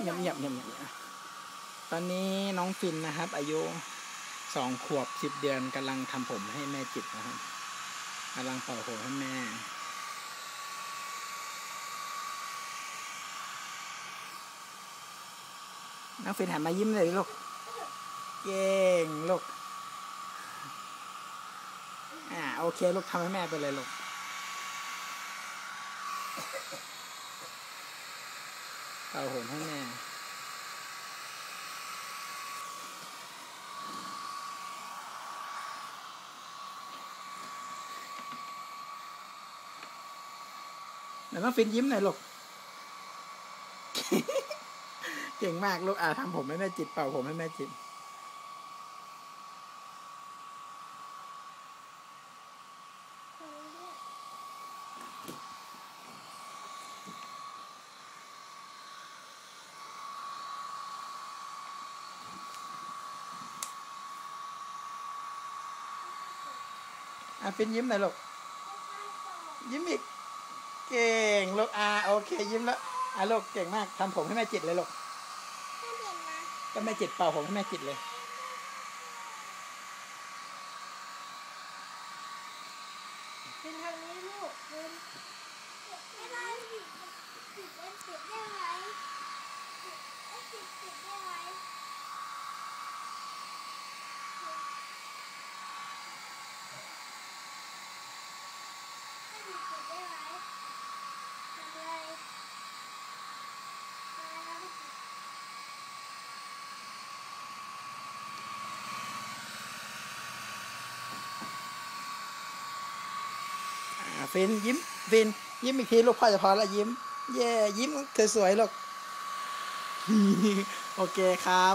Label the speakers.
Speaker 1: เงียบเงียบเงียบเงียบตอนนี้น้องฟินนะครับ อายุสองขวบสิบเดือนกำลังทำผมให้แม่จิตนะครับกำลังเป่าผมให้แม่น้องฟินหันมายิ้มเลยลูก เก่งลูก อ่าโอเคลูกทำให้แม่ไปเลยลูก เป่าผมให้แม่เดี๋ยวต้องฟินยิ้มหน่อยลูก เก่งมากลูกอ่าทำผมให้แม่จิตเป่าผมให้แม่จิต อะฟินยิ้มหน่อยลูกยิ้มอีก เก่งลูกอ่าโอเค ยิ้มแล้วอะลูกเก่งมากทำผมให้แม่จิตเลยลูก
Speaker 2: ไม่เห็นนะ
Speaker 1: ก็แม่จิตเป่าผมให้แม่จิตเลย
Speaker 2: เป็นทางนี้ลูกเป็นไม่ได้ติดติดเล่นติดได้ไหมติดเอ้ยติดติดได้ไหมไม่ติดติดได้ไหมทำอะไรทำอะไรไม่ติด
Speaker 1: อ่า ฟินยิ้มฟิน ยิ้มอีกทีลูกพ่อจะพอละยิ้ม เย่ยิ้มเธอสวยลูกโอเคครับ